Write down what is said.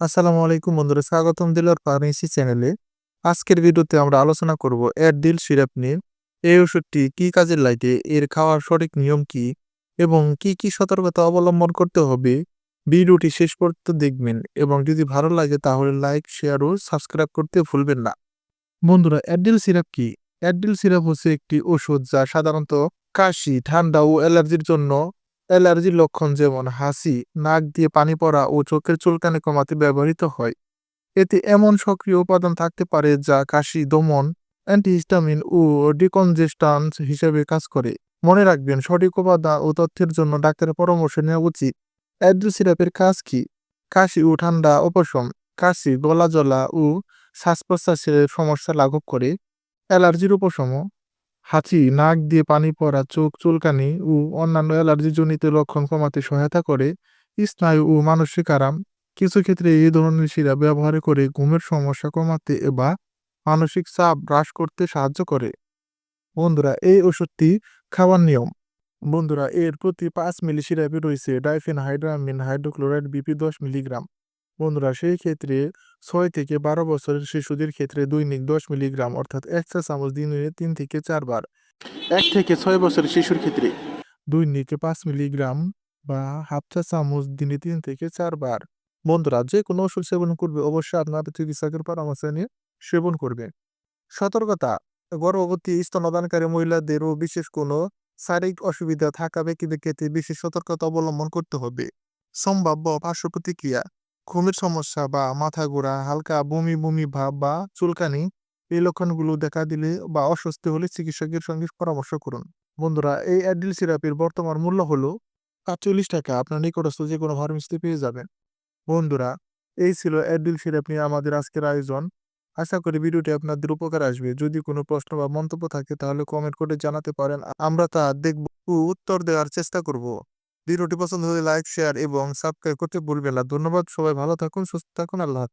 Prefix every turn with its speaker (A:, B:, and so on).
A: আসসালামু আলাইকুম বন্ধুরা, স্বাগতম দিলার ফার্মেসি চ্যানেলে। আজকের ভিডিওতে আমরা আলোচনা করব অ্যাডডিল সিরাপ নিয়ে। এই ওষুধটি কি কাজে লাগে এর খাওয়ার সঠিক নিয়ম কি, এবং কি কি সতর্কতা অবলম্বন করতে হবে? ভিডিওটি শেষ পর্যন্ত দেখবেন, এবং যদি ভালো লাগে তাহলে লাইক, শেয়ার ও সাবস্ক্রাইব করতে ভুলবেন না। বন্ধুরা অ্যাডডিল সিরাপ কি? অ্যাডডিল সিরাপ হচ্ছে একটি ওষুধ যা সাধারণত কাশি, ঠান্ডা ও অ্যালার্জির জন্য অ্যালার্জির লক্ষণ যেমন হাসি, নাক দিয়ে পানি পড়া ও চোখের চুলকানি কমাতে ব্যবহৃত হয়। এতে এমন সক্রিয় উপাদান থাকতে পারে যা কাশি, দমন, অ্যান্টিহিস্টামিন ও ডিকনজেস্টান্স হিসেবে কাজ করে। মনে রাখবেন, সঠিক উপাদান ও তথ্যের জন্য ডাক্তারের পরামর্শ নেওয়া উচিত। অ্যাড্রিল সিরাপের কাজ কি? কাশি ও ঠান্ডা উপশম কাশি গলা জ্বলা ও শ্বাস প্রশ্বাসের সমস্যা লাঘব করে। অ্যালার্জির উপশম। হাঁচি, নাক দিয়ে পানি পড়া, চোখ চুলকানি ও অন্যান্য অ্যালার্জিজনিত লক্ষণ কমাতে সহায়তা করে স্নায়ু ও মানসিক আরাম। কিছু ক্ষেত্রে এই ধরনের সিরাপ ব্যবহার করে ঘুমের সমস্যা কমাতে বা মানসিক চাপ হ্রাস করতে সাহায্য করে। বন্ধুরা, এই ওষুধটি খাওয়ার নিয়ম। বন্ধুরা, এর প্রতি পাঁচ মিলি সিরাপে রয়েছে ডাইফেন হাইড্রামিন হাইড্রোক্লোরাইড বিপি দশ মিলিগ্রাম। বন্ধুরা, সেই ক্ষেত্রে ছয় থেকে বারো বছরের শিশুদের ক্ষেত্রে দৈনিক দশ মিলিগ্রাম, অর্থাৎ এক চা চামচ দিনে তিন থেকে চারবার এক থেকে ছয় বছরের শিশুর ক্ষেত্রে দৈনিক পাঁচ মিলিগ্রাম বা হাফ চা চামচ দিনে তিন থেকে চারবার বন্ধুরা, যে কোনো ওষুধ সেবন করবে, অবশ্যই আপনার চিকিৎসকের পরামর্শ নিয়ে সেবন করবে। সতর্কতা, গর্ভবতী স্তনদানকারী মহিলাদেরও বিশেষ কোনো শারীরিক অসুবিধা থাকা ব্যক্তিদের ক্ষেত্রে বিশেষ সতর্কতা অবলম্বন করতে হবে। সম্ভাব্য পার্শ্ব প্রতিক্রিয়া ঘুমের সমস্যা বা মাথা ঘোরা, হালকা বমি বমি ভাব বা চুলকানি, এই লক্ষণগুলো দেখা দিলে বা অস্বস্তি হলে চিকিৎসকের সঙ্গে পরামর্শ করুন। বন্ধুরা, এই অ্যাডিল সিরাপের বর্তমান মূল্য হলো আটচল্লিশ টাকা। আপনার নিকটস্থ যে কোনো ফার্মেসিতে পেয়ে যাবেন। বন্ধুরা, এই ছিল অ্যাডিল সিরাপ নিয়ে আমাদের আজকের আয়োজন। আশা করি ভিডিওটি আপনাদের উপকার আসবে। যদি কোনো প্রশ্ন বা মন্তব্য থাকে তাহলে কমেন্ট করে জানাতে পারেন। আমরা তা দেখব উত্তর দেওয়ার চেষ্টা করব। ভিডিওটি পছন্দ হলে লাইক, শেয়ার এবং সাবস্ক্রাইব করতে ভুলবেন না ধন্যবাদ, সবাই ভালো থাকুন, সুস্থ থাকুন, আল্লাহ।